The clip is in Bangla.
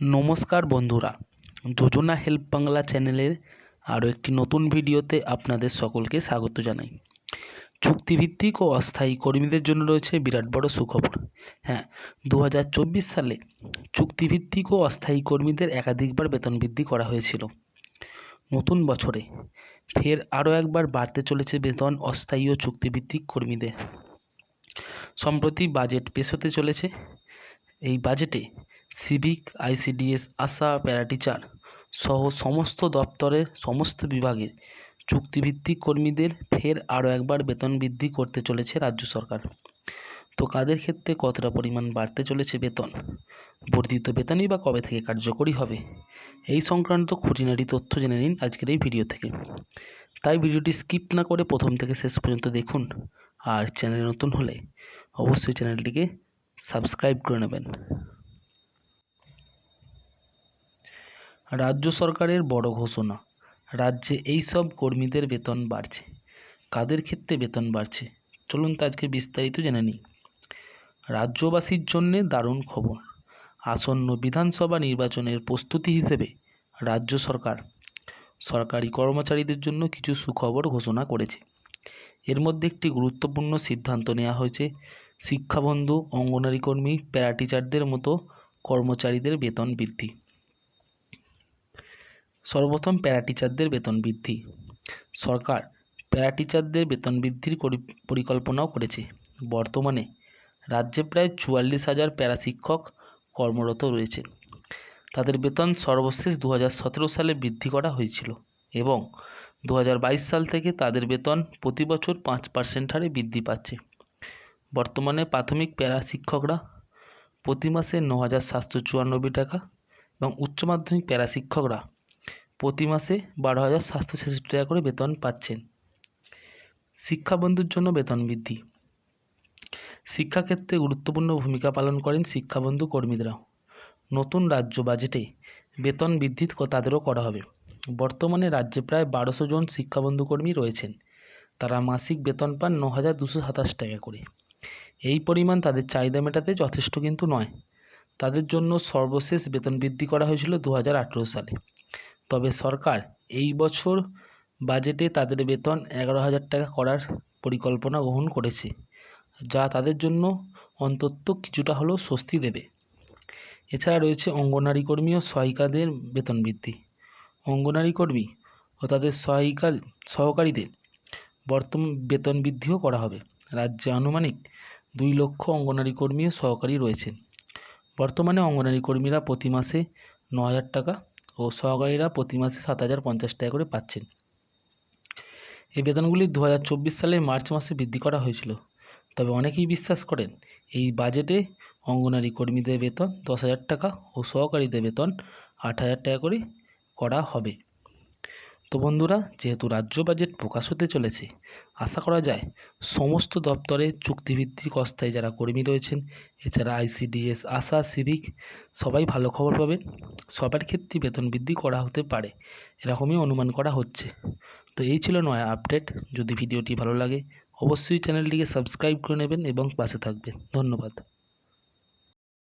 নমস্কার বন্ধুরা যোজনা হেল্প বাংলা চ্যানেলের আরও একটি নতুন ভিডিওতে আপনাদের সকলকে স্বাগত জানাই। চুক্তিভিত্তিক ও অস্থায়ী কর্মীদের জন্য রয়েছে বিরাট বড় সুখবর। হ্যাঁ দু হাজার চব্বিশ সালে চুক্তিভিত্তিক ও অস্থায়ী কর্মীদের একাধিকবার বেতন বৃদ্ধি করা হয়েছিল। নতুন বছরে ফের আরও একবার বাড়তে চলেছে বেতন অস্থায়ী ও চুক্তিভিত্তিক কর্মীদের। সম্প্রতি বাজেট পেশ হতে চলেছে। এই বাজেটে সিভিক, আইসিডিএস, আশা প্যারাটিচার সহ সমস্ত দপ্তরের সমস্ত বিভাগের চুক্তিভিত্তিক কর্মীদের ফের আরও একবার বেতন বৃদ্ধি করতে চলেছে রাজ্য সরকার। তো কাদের ক্ষেত্রে কতটা পরিমাণ বাড়তে চলেছে বেতন? বর্ধিত বেতনই বা কবে থেকে কার্যকরী হবে? এই সংক্রান্ত খুঁটিনাটি তথ্য জেনে নিন আজকের এই ভিডিও থেকে। তাই ভিডিওটি স্কিপ না করে প্রথম থেকে শেষ পর্যন্ত দেখুন আর চ্যানেলে নতুন হলে অবশ্যই চ্যানেলটিকে সাবস্ক্রাইব করে নেবেন। রাজ্য সরকারের বড় ঘোষণা। রাজ্যে এই সব কর্মীদের বেতন বাড়ছে। কাদের ক্ষেত্রে বেতন বাড়ছে? চলুন তো আজকে বিস্তারিত জেনে নিই। রাজ্যবাসীর জন্যে দারুণ খবর। আসন্ন বিধানসভা নির্বাচনের প্রস্তুতি হিসেবে রাজ্য সরকার সরকারি কর্মচারীদের জন্য কিছু সুখবর ঘোষণা করেছে। এর মধ্যে একটি গুরুত্বপূর্ণ সিদ্ধান্ত নেওয়া হয়েছে। শিক্ষাবন্ধু, অঙ্গনারী কর্মী, প্যারাটিচারদের মতো কর্মচারীদের বেতন বৃদ্ধি। সর্বপ্রথম প্যারা টিচারদের বেতন বৃদ্ধি। সরকার প্যারা টিচারদের বেতন বৃদ্ধির পরিকল্পনাও করেছে। বর্তমানে রাজ্যে প্রায় চুয়াল্লিশ হাজার প্যারা শিক্ষক কর্মরত রয়েছে। তাদের বেতন সর্বশেষ দু হাজার সতেরো সালে বৃদ্ধি করা হয়েছিল এবং দু হাজার বাইশ সাল থেকে তাদের বেতন প্রতি বছর পাঁচ পার্সেন্ট হারে বৃদ্ধি পাচ্ছে। বর্তমানে প্রাথমিক প্যারা শিক্ষকরা প্রতি মাসে ন হাজার সাতশো চুরানব্বই টাকা এবং উচ্চ মাধ্যমিক প্যারা শিক্ষকরা প্রতি মাসে বারো হাজার সাতশো ছেষট্টি টাকা করে বেতন পাচ্ছেন। শিক্ষাবন্ধুর জন্য বেতন বৃদ্ধি। শিক্ষাক্ষেত্রে গুরুত্বপূর্ণ ভূমিকা পালন করেন শিক্ষাবন্ধু কর্মীদেরাও। নতুন রাজ্য বাজেটে বেতন বৃদ্ধি তাদেরও করা হবে। বর্তমানে রাজ্যে প্রায় বারোশো জন শিক্ষাবন্ধু কর্মী রয়েছেন। তারা মাসিক বেতন পান ন হাজার দুশো সাতাশ টাকা করে। এই পরিমাণ তাদের চাহিদা মেটাতে যথেষ্ট কিন্তু নয়। তাদের জন্য সর্বশেষ বেতন বৃদ্ধি করা হয়েছিল দু হাজার আঠেরো সালে। তবে সরকার এই বছর বাজেটে তাদের বেতন এগারো হাজার টাকা করার পরিকল্পনা গ্রহণ করেছে, যা তাদের জন্য অন্তত কিছুটা হলেও স্বস্তি দেবে। এছাড়া রয়েছে অঙ্গনারী কর্মী ও সহায়িকাদের বেতন বৃদ্ধি। অঙ্গনারী কর্মী ও তাদের সহায়িকা সহকারীদের বর্তমান বেতন বৃদ্ধিও করা হবে। রাজ্যে আনুমানিক দুই লক্ষ অঙ্গনারী কর্মী ও সহকারী রয়েছেন। বর্তমানে অঙ্গনারী কর্মীরা প্রতি মাসে ন হাজার টাকা ও সহকারীরা প্রতি মাসে সাত হাজার পঞ্চাশ টাকা করে পাচ্ছেন। এই বেতনগুলি দু হাজার চব্বিশ সালে মার্চ মাসে বৃদ্ধি করা হয়েছিল। তবে অনেকেই বিশ্বাস করেন, এই বাজেটে অঙ্গনারী কর্মীদের বেতন দশ হাজার টাকা ও সহকারীদের বেতন আট হাজার টাকা করে করা হবে। তো বন্ধুরা, যেহেতু রাজ্য বাজেট প্রকাশ হতে চলেছে, আশা করা যায় সমস্ত দপ্তরে চুক্তিভিত্তিক অস্থায়ী যারা কর্মী রয়েছেন, এছাড়া আইসিডিএস আশা সিভিক সবাই ভালো খবর পাবেন। সবার ক্ষেত্রে বেতন বৃদ্ধি করা হতে পারে, এরকমই অনুমান করা হচ্ছে। তো এই ছিল নয়া আপডেট যদি ভিডিওটি ভালো লাগে, অবশ্যই চ্যানেলটিকে সাবস্ক্রাইব করে নেবেন এবং পাশে থাকবেন। ধন্যবাদ।